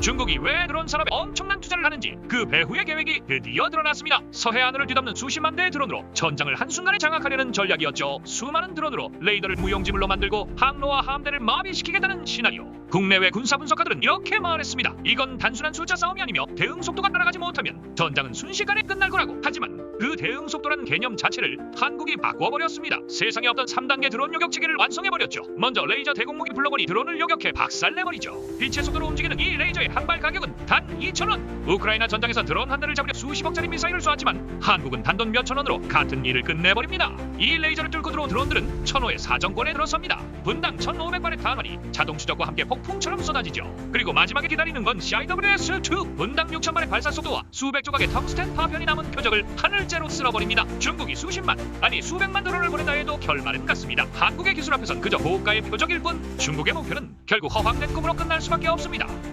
중국이 왜 드론 산업에 엄청난 투자를 하는지 그 배후의 계획이 드디어 드러났습니다. 서해 안을 뒤덮는 수십만 대의 드론으로 전장을 한순간에 장악하려는 전략이었죠. 수많은 드론으로 레이더를 무용지물로 만들고 항로와 함대를 마비시키겠다는 시나리오. 국내외 군사 분석가들은 이렇게 말했습니다. 이건 단순한 숫자 싸움이 아니며 대응 속도가 따라가지 못하면 전장은 순식간에 끝날 거라고. 하지만 그 대응 속도라는 개념 자체를 한국이 바꿔버렸습니다. 세상에 없던 3단계 드론 요격 체계를 완성해버렸죠. 먼저 레이저 대공무기 불러보니 드론을 요격해 박살내버리죠. 빛의 속도로 움직이는 이 레이저의 한발 가격은 단 2,000원. 우크라이나 전장에서 드론 한 대를 잡으려 수십억짜리 미사일을 쏘았지만 한국은 단돈 몇천 원으로 같은 일을 끝내버립니다. 이 레이저를 뚫고 들어온 드론들은 천호의 사정권에 들어섭니다. 분당 1,500발의 탄환이 자동 추적과 함께 폭풍처럼 쏟아지죠. 그리고 마지막에 기다리는 건 CIWS-2 분당 6,000발의 발사 속도와 수백 조각의 텅스텐 파편이 남은 표적을 하늘째로 쓸어버립니다. 중국이 수십만 아니 수백만 드론을 보낸다 해도 결말은 같습니다. 한국의 기술 앞에선 그저 고가의 표적일 뿐 중국의 목표는 결국 허황된 꿈으로 끝날 수밖에 없습니다.